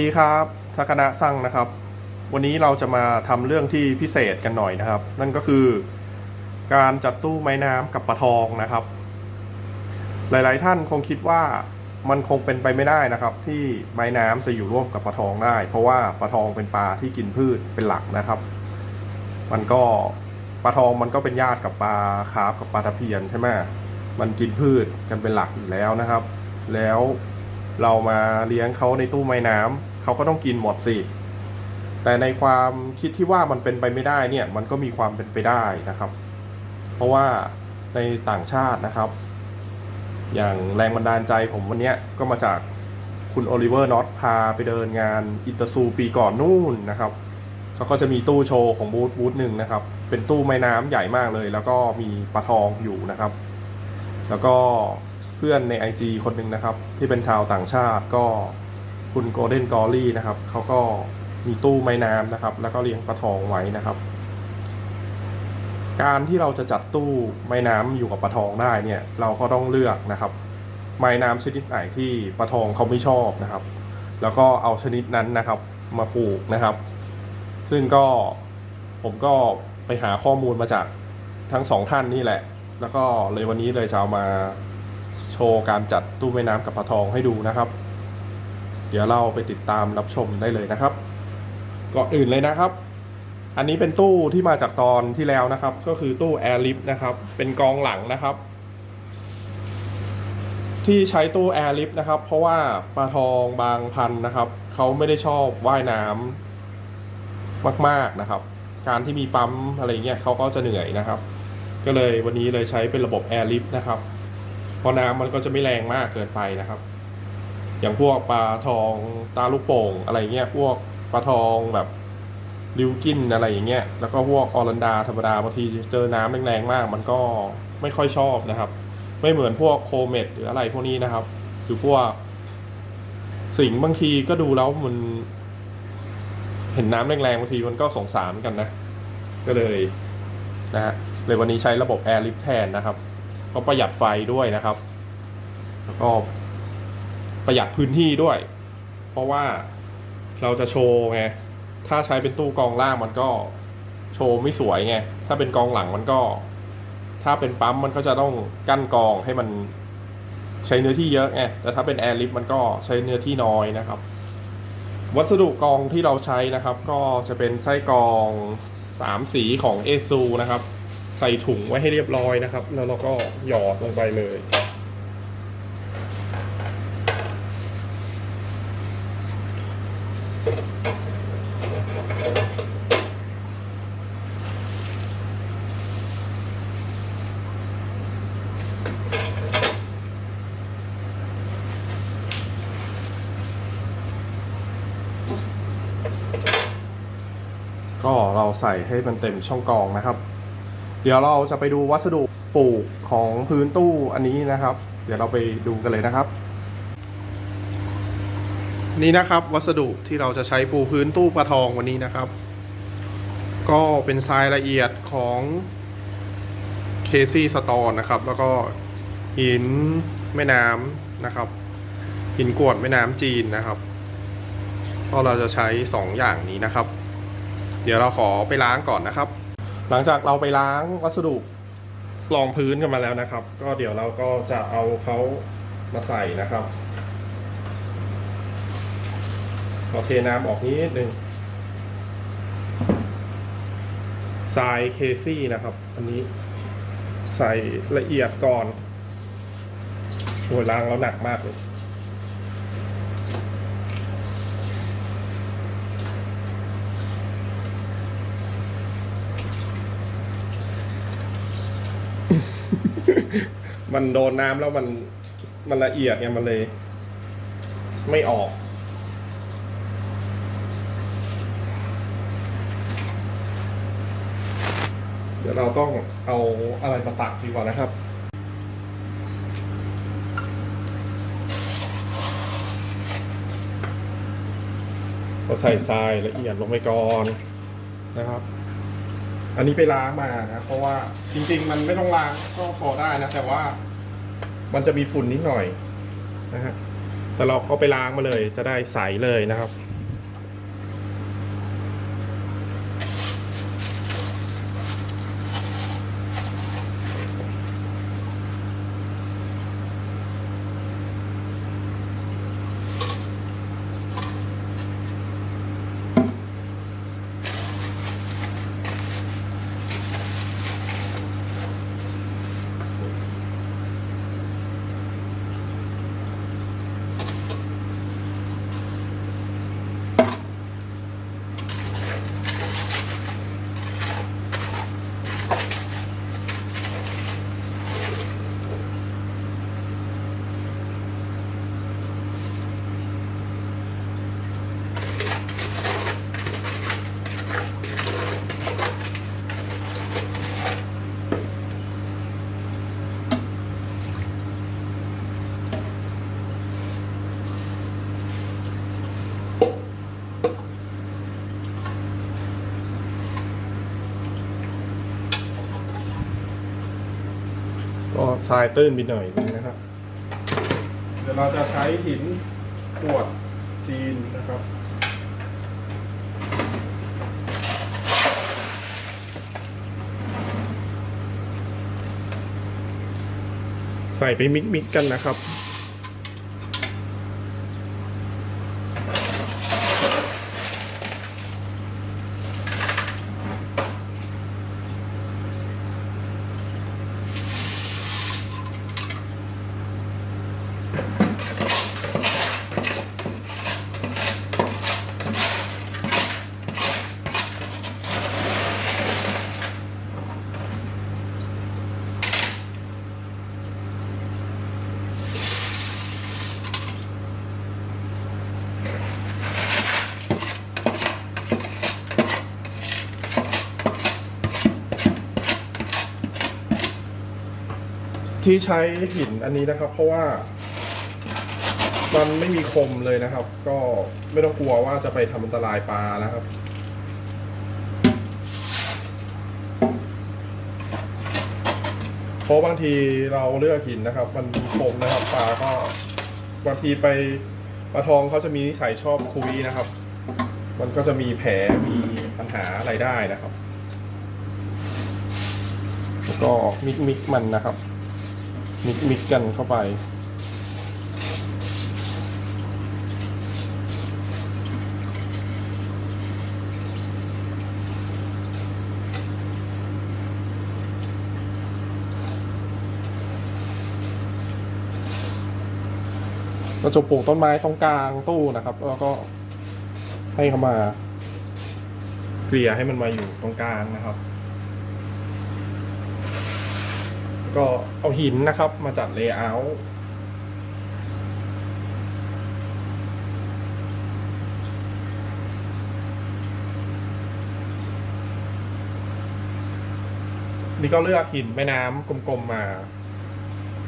สวัสดีครับทักณะสั่งนะครับ วันนี้เราจะมาทำเรื่องที่พิเศษกันหน่อยนะครับ นั่นก็คือการจัดตู้ไม้น้ำกับปลาทองนะครับ หลาย ๆ ท่านคงคิดว่ามันคงเป็นไปไม่ได้นะครับ ที่ไม้น้ำจะอยู่ร่วมกับปลาทองได้ เพราะว่าปลาทองเป็นปลาที่กินพืชเป็นหลักนะครับ มันก็ปลาทองมันก็เป็นญาติกับปลาคาร์ฟกับปลาตะเพียนใช่ไหมมันกินพืชกันเป็นหลักอยู่แล้วนะครับ แล้วเรามาเลี้ยงเขาในตู้ไม้น้ำ เขาก็ต้องกินหมดสิ แต่ในความคิดที่ว่ามันเป็นไปไม่ได้เนี่ย มันก็มีความเป็นไปได้นะครับ เพราะว่าในต่างชาตินะครับ อย่างแรงบันดาลใจผมวันนี้ก็มาจากคุณโอลิเวอร์น็อตพาไปเดินงานอิตาซูปีก่อนนู่นนะครับเขาก็จะมีตู้โชว์ของบูธบูธหนึ่งนะครับ เป็นตู้ไม้น้ำใหญ่มากเลย แล้วก็มีปลาทองอยู่นะครับ แล้วก็เพื่อนใน IG คนหนึ่งนะครับ ที่เป็นชาวต่างชาติก็ คุณโกลเด้นกอรี่นะครับเขาก็มีตู้ไม้น้ำนะครับ แล้วก็เลี้ยงปลาทองไว้นะครับ การที่เราจะจัดตู้ไม้น้ำอยู่กับปลาทองได้เนี่ย เราก็ต้องเลือกนะครับ ไม้น้ำชนิดไหนที่ปลาทองเขาไม่ชอบนะครับ แล้วก็เอาชนิดนั้นนะครับมาปลูกนะครับ ซึ่งก็ผมก็ไปหาข้อมูลมาจากทั้งสองท่านนี่แหละ แล้วก็เลยวันนี้เลยจะเอามาโชว์การจัดตู้ไม้น้ำกับปลาทองให้ดูนะครับ เดี๋ยวเราไปติดตามรับชมได้เลยนะครับก่อนอื่นเลยนะครับ อันนี้เป็นตู้ที่มาจากตอนที่แล้วนะครับ ก็คือตู้แอร์ลิฟต์นะครับ เป็นกองหลังนะครับ ที่ใช้ตู้แอร์ลิฟต์นะครับ เพราะว่าปลาทองบางพันนะครับเขาไม่ได้ชอบว่ายน้ำมาก ๆนะครับ การที่มีปั๊มอะไรเงี้ยเขาก็จะเหนื่อยนะครับ ก็เลยวันนี้เลยใช้เป็นระบบแอร์ลิฟต์นะครับเพราะน้ำมันก็จะไม่แรงมากเกินไปนะครับ อย่างพวกปลาทองตาลูกโป่งอะไรเงี้ยพวกปลาทองแบบริวกินอะไรอย่างเงี้ยแล้วก็พวกออรันดาธรรมดาบางทีเจอน้ำแรงๆมาก มันก็ไม่ค่อยชอบนะครับ ไม่เหมือนพวกโคเมดหรืออะไรพวกนี้นะครับหรือพวก สิงห์บางทีก็ดูแล้วมัน เห็นน้ำแรงๆบางทีมันก็สงสารกันนะ ก็เลยนะฮะเลยวันนี้ใช้ระบบแอร์ลิฟแทนนะครับ ก็ประหยัดไฟด้วยนะครับ แล้วก็ ประหยัดพื้นที่ด้วย เพราะว่าเราจะโชว์ไง ถ้าใช้เป็นตู้กองล่างมันก็โชว์ไม่สวยไง ถ้าเป็นกองหลังมันก็ ถ้าเป็นปั๊มมันก็จะต้องกั้นกองให้มันใช้เนื้อที่เยอะไง แต่ถ้าเป็นแอร์ลิฟมันก็ใช้เนื้อที่น้อยนะครับ วัสดุกองที่เราใช้นะครับ ก็จะเป็นไส้กองสามสีของเอซูนะครับ ใส่ถุงไว้ให้เรียบร้อยนะครับ แล้วเราก็หยอดลงไปเลย ใส่ให้มันเต็มช่องกรองนะครับ เดี๋ยวเราจะไปดูวัสดุปลูกของพื้นตู้อันนี้นะครับ เดี๋ยวเราไปดูกันเลยนะครับ นี่นะครับวัสดุที่เราจะใช้ปูพื้นตู้ปลาทองวันนี้นะครับ ก็เป็นทรายละเอียดของเคซี่สตอนนะครับ แล้วก็หินแม่น้ำนะครับ หินกรวดแม่น้ำจีนนะครับก็เราจะใช้สองอย่างนี้นะครับ เดี๋ยวเราขอไปล้างก่อนนะครับ หลังจากเราไปล้างวัสดุรองพื้นกันมาแล้วนะครับ ก็เดี๋ยวเราก็จะเอาเขามาใส่นะครับขอเทน้ำออกนิดนึงทรายเคซี่นะครับ อันนี้ใส่ละเอียดก่อนโอ้ยล้างแล้วหนักมากเลย มันโดนน้ำแล้วมันมันละเอียดเนี่ยมันเลย ไม่ออก เดี๋ยวเราต้องเอาอะไรมาตักดีกว่านะครับเราใส่ทรายละเอียดลงไปก่อนนะครับ อันนี้ไปล้างมานะ เพราะว่าจริง ๆ มันไม่ต้องล้างก็พอได้นะ แต่ว่ามันจะมีฝุ่นนิดหน่อยนะฮะแต่เราก็ไปล้างมาเลย จะได้ใสเลยนะครับ ก็ ทรายตื้นไปหน่อยนึงนะครับ เดี๋ยวเราจะใช้หินกรวดจีนนะครับใส่ไปมิกมิกๆกันนะครับ ที่ใช้หินอันนี้นะครับ เพราะว่า มันไม่มีคมเลยนะครับ ก็ไม่ต้องกลัวว่าจะไปทำอันตรายปลานะครับเพราะบางทีเราเลือกหินนะครับ มันมีคมนะครับปลาก็บางทีไปปลาทองเขาจะมีนิสัยชอบคุยนะครับ มันก็จะมีแผลมีปัญหาอะไรได้นะครับแล้วก็มิกมิกมันนะครับ มิกมิกกันเข้าไป เราจะปลูกต้นไม้ตรงกลางตู้นะครับ แล้วก็ให้เขามาเกลี่ยให้มันมาอยู่ตรงกลางนะครับ ก็เอาหินนะครับมาจัดเลเยอร์นี่ก็เลือกหินแม่น้ำกลมๆมา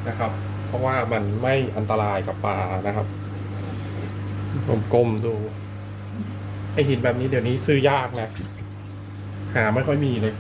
นะครับ เพราะว่ามันไม่อันตรายกับปลานะครับกลมๆดูไอหินแบบนี้เดี๋ยวนี้ซื้อยากนะหาไม่ค่อยมีเลย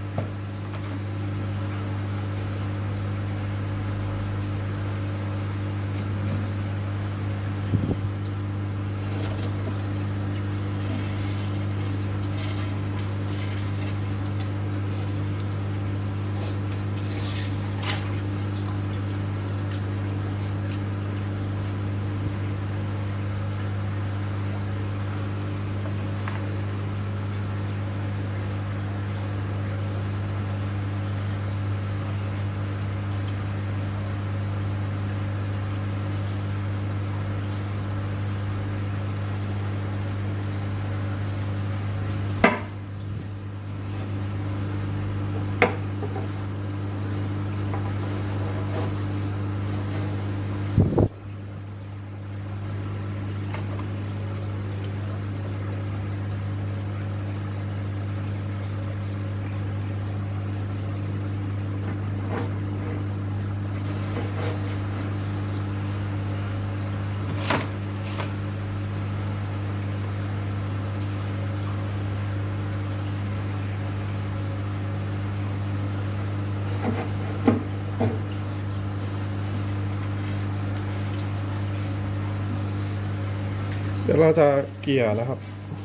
ดี๋ยวเราจะเกี่ยนะครับ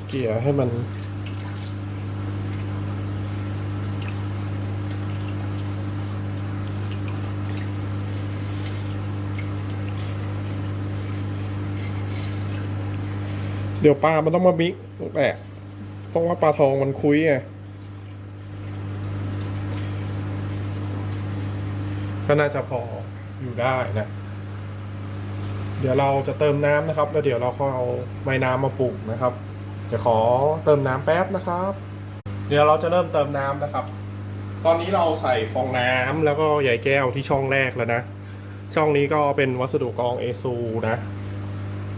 เกี่ยให้มัน เดี๋ยวปลา มันต้องมามิกแหละเพราะว่าปลาทองมันคุยไงก็น่าจะพออยู่ได้นะ เดี๋ยวเราจะเติมน้ำนะครับ แล้วเดี๋ยวเราค่อยเอาไม้น้ำมาปลูกนะครับจะขอเติมน้ำแป๊บนะครับ เดี๋ยวเราจะเริ่มเติมน้ำนะครับ ตอนนี้เราใส่ฟองน้ำแล้วก็ใหญ่แก้วที่ช่องแรกแล้วนะ ช่องนี้ก็เป็นวัสดุกรองเอซูนะ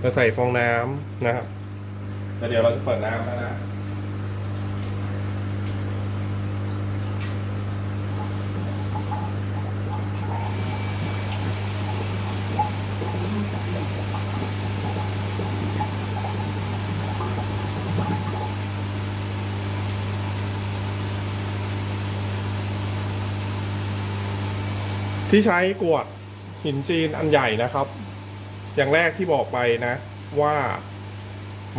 จะใส่ฟองน้ำนะครับแล้วเดี๋ยวเราจะเปิดน้ำแล้วนะ ที่ใช้กวดหินจีนอันใหญ่นะครับ อย่างแรกที่บอกไปนะ ว่า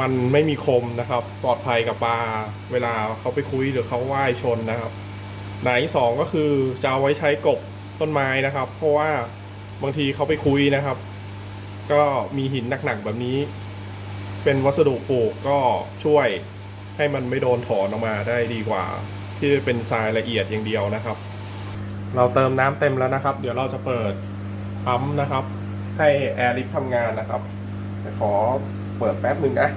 มันไม่มีคมนะครับ ปลอดภัยกับปลาเวลาเขาไปคุยหรือเขาว่ายชนนะครับ ไหนสองก็คือจะเอาไว้ใช้กบต้นไม้นะครับ เพราะว่าบางทีเขาไปคุยนะครับ ก็มีหินหนักๆแบบนี้ เป็นวัสดุปลูกก็ช่วยให้มันไม่โดนถอนออกมาได้ดีกว่า ที่เป็นทรายละเอียดอย่างเดียวนะครับ เราเติมน้ำเต็มแล้วนะครับ เดี๋ยวเราจะเปิดปั๊มนะครับ ให้แอร์ลิฟทำงานนะครับขอเปิดแป๊บหนึ่งนะ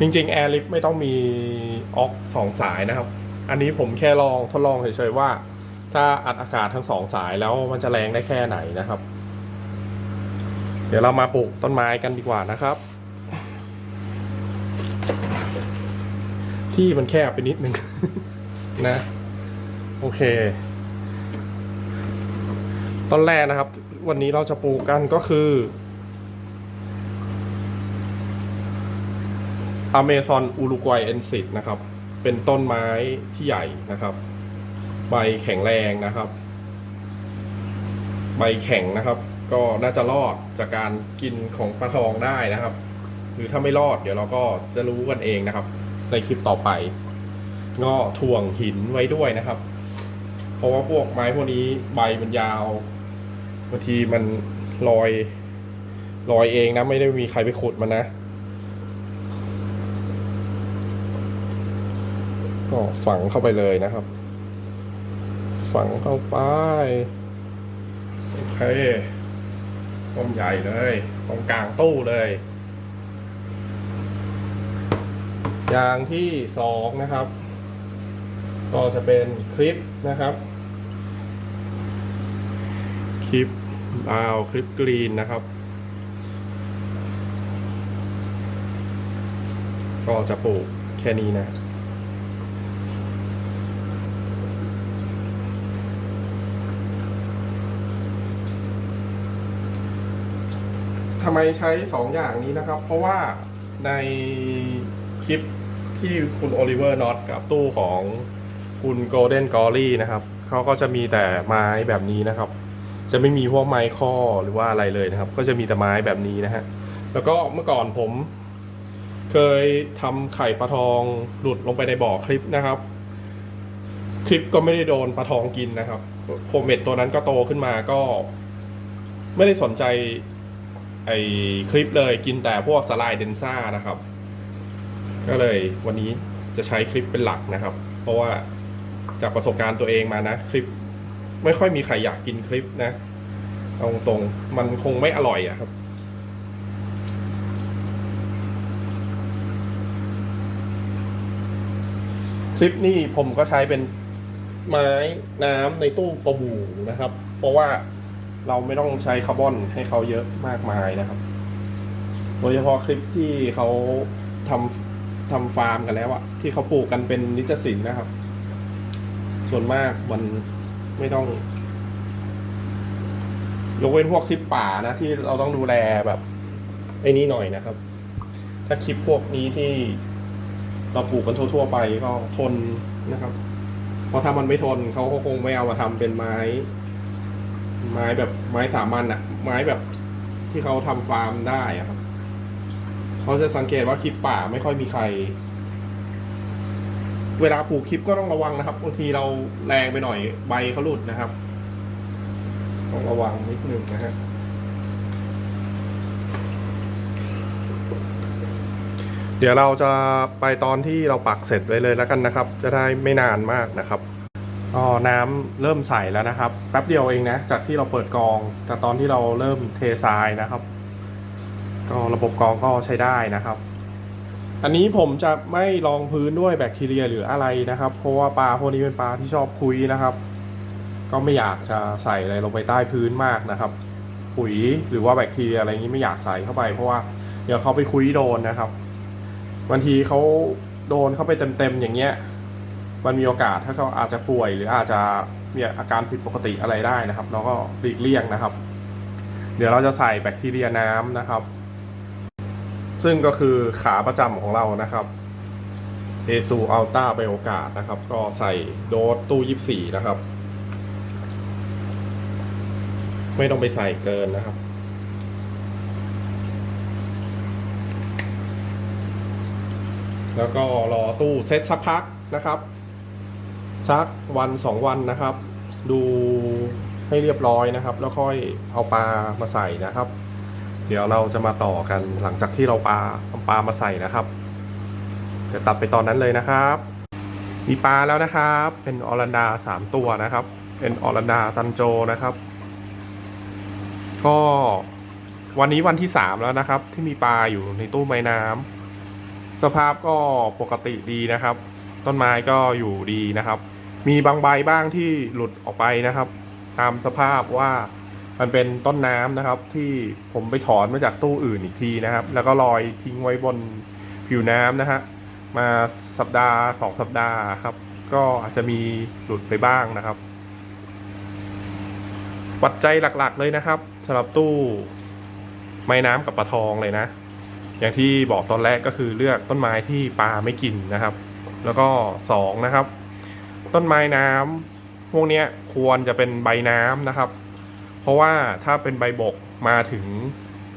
จริงๆแอร์ลิฟไม่ต้องมีออกสองสายนะครับ อันนี้ผมแค่ลองทดลองเฉยๆว่า ถ้าอัดอากาศทั้งสองสายแล้วมันจะแรงได้แค่ไหนนะครับ เดี๋ยวเรามาปลูกต้นไม้กันดีกว่านะครับ ที่มันแคบไปนิดนึง นะ โอเค ต้นแรกนะครับ วันนี้เราจะปลูกกันก็คืออเมซอนอุรุกวัยเอนซิดนะครับ เป็นต้นไม้ที่ใหญ่นะครับ ใบแข็งแรงนะครับ ใบแข็งนะครับ ก็น่าจะรอดจากการกินของปลาทองได้นะครับ หรือถ้าไม่รอดเดี๋ยวเราก็จะรู้กันเองนะครับ ในคลิปต่อไปก็ถ่วงหินไว้ด้วยนะครับ เพราะว่าพวกไม้พวกนี้ใบมันยาวบางทีมันลอยลอยเองนะ ไม่ได้มีใครไปขุดมันนะก็ฝังเข้าไปเลยนะครับ ฝังเข้าไป โอเคต้นใหญ่เลยตรงกลางตู้เลย อย่างที่สองนะครับ ก็จะเป็นคลิปนะครับ คลิปบาวคลิปกรีนนะครับ ก็จะปลูกแค่นี้นะ ทำไมใช้สองอย่างนี้นะครับ เพราะว่าในคลิปที่คุณโอลิเวอร์น็อตกับตู้ของคุณโกลเด้นกอรี่นะครับเขาก็จะมีแต่ไม้แบบนี้นะครับ จะไม่มีพวกไม้ข้อหรือว่าอะไรเลยนะครับ ก็จะมีแต่ไม้แบบนี้นะฮะแล้วก็เมื่อก่อนผม เคยทำไข่ปลาทองหลุดลงไปในบ่อคลิปนะครับ คลิปก็ไม่ได้โดนปลาทองกินนะครับโคเมตตัวนั้นก็โตขึ้นมาก็ ไม่ได้สนใจ ไอคลิปเลยกินแต่พวกสไลด์เดนซ่านะครับ ก็เลยวันนี้จะใช้คลิปเป็นหลักนะครับ เพราะว่าจากประสบการณ์ตัวเองมานะคลิป ไม่ค่อยมีใครอยากกินคลิปนะเอาตรงๆมันคงไม่อร่อยอะครับ คลิปนี้ผมก็ใช้เป็นไม้น้ำในตู้ประบูนะครับ เพราะว่า เราไม่ต้องใช้คาร์บอนให้เขาเยอะมากมายนะครับ โดยเฉพาะคลิปที่เขาทำทำฟาร์มกันแล้วอะที่เขาปลูกกันเป็นนิจสินนะครับ ส่วนมากมันไม่ต้อง ยกเว้นพวกคลิปป่านะ ที่เราต้องดูแลแบบไอ้นี่หน่อยนะครับ ถ้าคลิปพวกนี้ที่เราปลูกกันทั่วๆไปก็ทนนะครับ เพราะถ้ามันไม่ทนเขาก็คงไม่เอามาทำเป็นไม้ ไม้แบบไม้สามัญอะไม้แบบที่เขาทำฟาร์มได้อะครับเขาจะสังเกตว่าคลิปป่าไม่ค่อยมีใคร เวลาปลูกคลิปก็ต้องระวังนะครับบางทีเราแรงไปหน่อยใบเขาหลุดนะครับต้องระวังนิดนึงนะฮะเดี๋ยวเราจะไปตอนที่เราปักเสร็จไว้เลยแล้วกันนะครับ จะได้ไม่นานมากนะครับ ก็น้ำเริ่มใสแล้วนะครับ แป๊บเดียวเองนะ จากที่เราเปิดกองแต่ตอนที่เราเริ่มเททรายนะครับ ก็ระบบกองก็ใช้ได้นะครับ อันนี้ผมจะไม่รองพื้นด้วยแบคทีเรียหรืออะไรนะครับ เพราะว่าปลาพวกนี้เป็นปลาที่ชอบคุยนะครับ ก็ไม่อยากจะใส่อะไรลงไปใต้พื้นมากนะครับ ปุ๋ยหรือว่าแบคทีเรียอะไรอย่างนี้ไม่อยากใส่เข้าไป เพราะว่าเดี๋ยวเขาไปคุยโดนนะครับบางทีเขาโดนเข้าไปเต็มๆอย่างเงี้ย มันมีโอกาสถ้าเขาอาจจะป่วย หรืออาจจะมีอาการผิดปกติอะไรได้นะครับเราก็หลีกเลี่ยงนะครับ เดี๋ยวเราจะใส่แบคทีเรียน้ำนะครับ ซึ่งก็คือขาประจำของเรานะครับเอซูอัลต้าไบโอกาสนะครับ ก็ใส่โดสตู้ยี่สี่นะครับ ไม่ต้องไปใส่เกินนะครับแล้วก็รอตู้เซตสักพักนะครับ สักวันสองวันนะครับ ดูให้เรียบร้อยนะครับ แล้วค่อยเอาปลามาใส่นะครับ เดี๋ยวเราจะมาต่อกันหลังจากที่เราปลาเอาปลามาใส่นะครับเดี๋ยวตัดไปตอนนั้นเลยนะครับ มีปลาแล้วนะครับ เป็นออรันดาสามตัวนะครับ เป็นออรันดาตันโจนะครับ ก็วันนี้วันที่สามแล้วนะครับ ที่มีปลาอยู่ในตู้ไม้น้ำสภาพก็ปกติดีนะครับ ต้นไม้ก็อยู่ดีนะครับ มีบางใบบ้างที่หลุดออกไปนะครับ ตามสภาพว่ามันเป็นต้นน้ำนะครับ ที่ผมไปถอนมาจากตู้อื่นอีกทีนะครับ แล้วก็ลอยทิ้งไว้บนผิวน้ำนะฮะมาสัปดาห์สองสัปดาห์ครับ ก็อาจจะมีหลุดไปบ้างนะครับ ปัจจัยหลักๆเลยนะครับสำหรับตู้ไม้น้ำกับปลาทองเลยนะ อย่างที่บอกตอนแรกก็คือเลือกต้นไม้ที่ปลาไม่กินนะครับ แล้วก็สองนะครับ ต้นไม้น้ำพวกนี้ควรจะเป็นใบน้ำนะครับ เพราะว่าถ้าเป็นใบบกมาถึง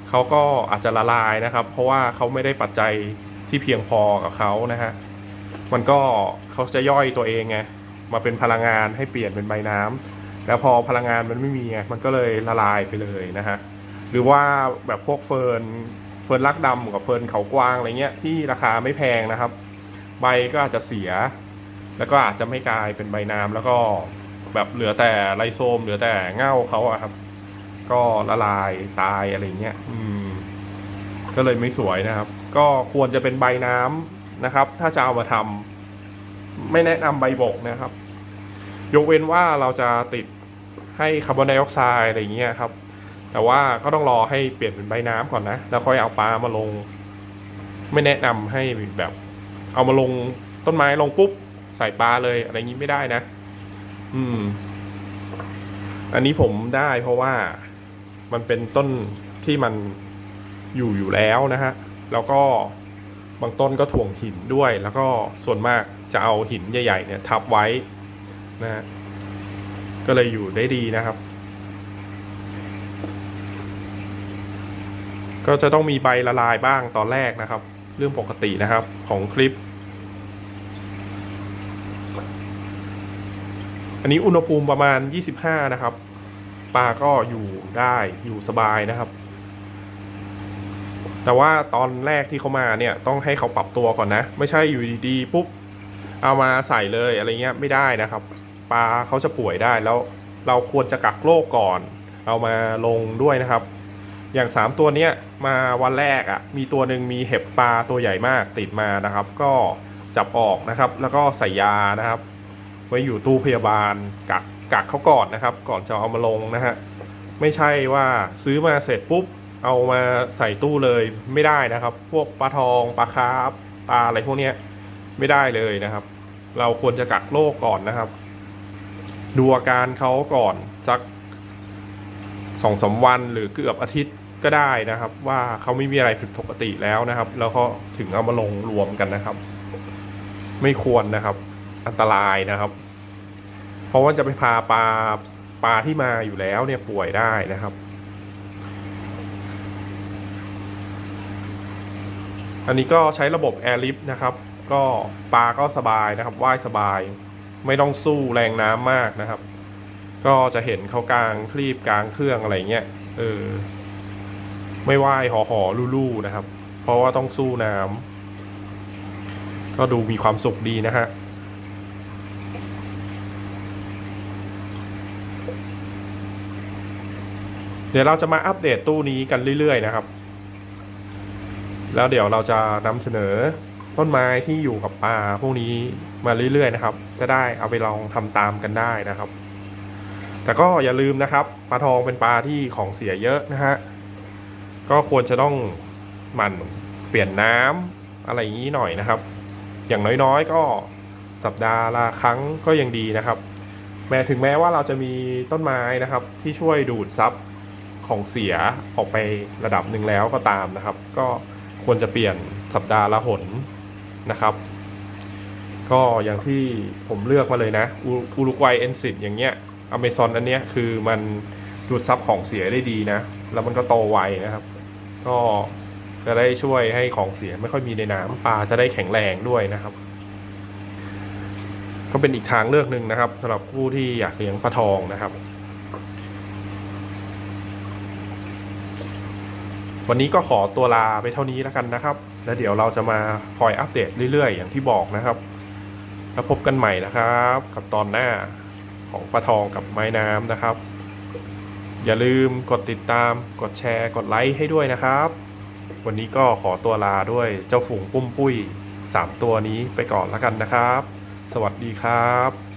เขาก็อาจจะละลายนะครับ เพราะว่าเขาไม่ได้ปัจจัยที่เพียงพอกับเขานะฮะมันก็เขาจะย่อยตัวเองไงมาเป็นพลังงานให้เปลี่ยนเป็นใบน้ำแล้วพอพลังงานมันไม่มีไงมันก็เลยละลายไปเลยนะฮะหรือว่าแบบพวกเฟิร์นเฟิร์นลักดำกับเฟิร์นเขากวางอะไรเงี้ยที่ราคาไม่แพงนะครับ ใบก็อาจจะเสีย แล้วก็อาจจะไม่กลายเป็นใบน้ำแล้วก็แบบเหลือแต่ไรโซม เหลือแต่เง่าเขาอะครับ ก็ละลายตายอะไรเงี้ยอืม ก็เลยไม่สวยนะครับ ก็ควรจะเป็นใบน้ำนะครับ ถ้าจะเอามาทำไม่แนะนำใบบกนะครับ ยกเว้นว่าเราจะติดให้คาร์บอนไดออกไซด์อะไรเงี้ยครับ แต่ว่าก็ต้องรอให้เปลี่ยนเป็นใบน้ำก่อนนะ แล้วค่อยเอาปลามาลง ไม่แนะนำให้แบบ เอามาลงต้นไม้ลงปุ๊บ ใส่ปลาเลย อะไรอย่างนี้ไม่ได้นะ อืม อันนี้ผมได้เพราะว่ามันเป็นต้นที่มันอยู่อยู่แล้วนะฮะ แล้วก็บางต้นก็ถ่วงหินด้วย แล้วก็ส่วนมากจะเอาหินใหญ่ ๆ เนี่ย ทับไว้นะฮะก็เลยอยู่ได้ดีนะครับ ก็จะต้องมีใบละลายบ้างตอนแรกนะครับ เรื่องปกตินะครับของคลิป อันนี้อุณหภูมิประมาณ 25 นะครับ ปลาก็อยู่ได้อยู่สบายนะครับ แต่ว่าตอนแรกที่เขามาเนี่ยต้องให้เขาปรับตัวก่อนนะ ไม่ใช่อยู่ดีๆปุ๊บเอามาใส่เลยอะไรเงี้ยไม่ได้นะครับ ปลาเขาจะป่วยได้แล้วเราควรจะกักโรคก่อน เอามาลงด้วยนะครับ อย่างสามตัวเนี้ยมาวันแรกอะ่ะ มีตัวหนึ่งมีเห็บปลาตัวใหญ่มากติดมานะครับ ก็จับออกนะครับ แล้วก็ใส่ยานะครับ ไว้อยู่ตู้พยาบาลกักกักเขาก่อนนะครับ ก่อนจะเอามาลงนะฮะไม่ใช่ว่าซื้อมาเสร็จปุ๊บเอามาใส่ตู้เลยไม่ได้นะครับ พวกปลาทองปลาคาร์ฟปลาอะไรพวกเนี้ยไม่ได้เลยนะครับ เราควรจะกักโรคก่อนนะครับ ดูอาการเขาก่อนสักสองสามวันหรือเกือบอาทิตย์ก็ได้นะครับ ว่าเขาไม่มีอะไรผิดปกติแล้วนะครับ แล้วก็ถึงเอามาลงรวมกันนะครับ ไม่ควรนะครับ อันตรายนะครับ เพราะว่าจะไปพาปลาปลาที่มาอยู่แล้วเนี่ยป่วยได้นะครับ อันนี้ก็ใช้ระบบแอร์ลิฟต์นะครับ ก็ปลาก็สบายนะครับว่ายสบาย ไม่ต้องสู้แรงน้ำมากนะครับ ก็จะเห็นเขากลางคลีบกลางเครื่องอะไรเงี้ยเออไม่ว่ายหอหอลู่ลู่นะครับ เพราะว่าต้องสู้น้ำก็ดูมีความสุขดีนะฮะ เดี๋ยวเราจะมาอัปเดตตู้นี้กันเรื่อยๆนะครับ แล้วเดี๋ยวเราจะนำเสนอต้นไม้ที่อยู่กับปลาพวกนี้มาเรื่อยๆนะครับ จะได้เอาไปลองทำตามกันได้นะครับ แต่ก็อย่าลืมนะครับปลาทองเป็นปลาที่ของเสียเยอะนะฮะก็ควรจะต้องหมั่นเปลี่ยนน้ำอะไรอย่างนี้หน่อยนะครับ อย่างน้อยๆก็สัปดาห์ละครั้งก็ยังดีนะครับ แม้ถึงแม้ว่าเราจะมีต้นไม้นะครับที่ช่วยดูดซับ ของเสียออกไประดับหนึ่งแล้วก็ตามนะครับ ก็ควรจะเปลี่ยนสัปดาห์ละหนนะครับ ก็อย่างที่ผมเลือกมาเลยนะอูอุรุกวัยเอนซิตอย่างเงี้ยอเมซอนอันเนี้ยคือมันดูดซับของเสียได้ดีนะ แล้วมันก็โตไวนะครับ ก็จะได้ช่วยให้ของเสียไม่ค่อยมีในน้ำปลาจะได้แข็งแรงด้วยนะครับ ก็เป็นอีกทางเลือกหนึ่งนะครับสำหรับผู้ที่อยากเลี้ยงปลาทองนะครับ วันนี้ก็ขอตัวลาไปเท่านี้แล้วกันนะครับ แล้วเดี๋ยวเราจะมาคอยอัปเดตเรื่อยๆ อย่างที่บอกนะครับ แล้วพบกันใหม่นะครับ กับตอนหน้าของปลาทองกับไม้น้ำนะครับ อย่าลืมกดติดตาม กดแชร์ กดไลค์ให้ด้วยนะครับ วันนี้ก็ขอตัวลาด้วยเจ้าฝูงปุ้มปุ้ยสามตัวนี้ไปก่อนแล้วกันนะครับ สวัสดีครับ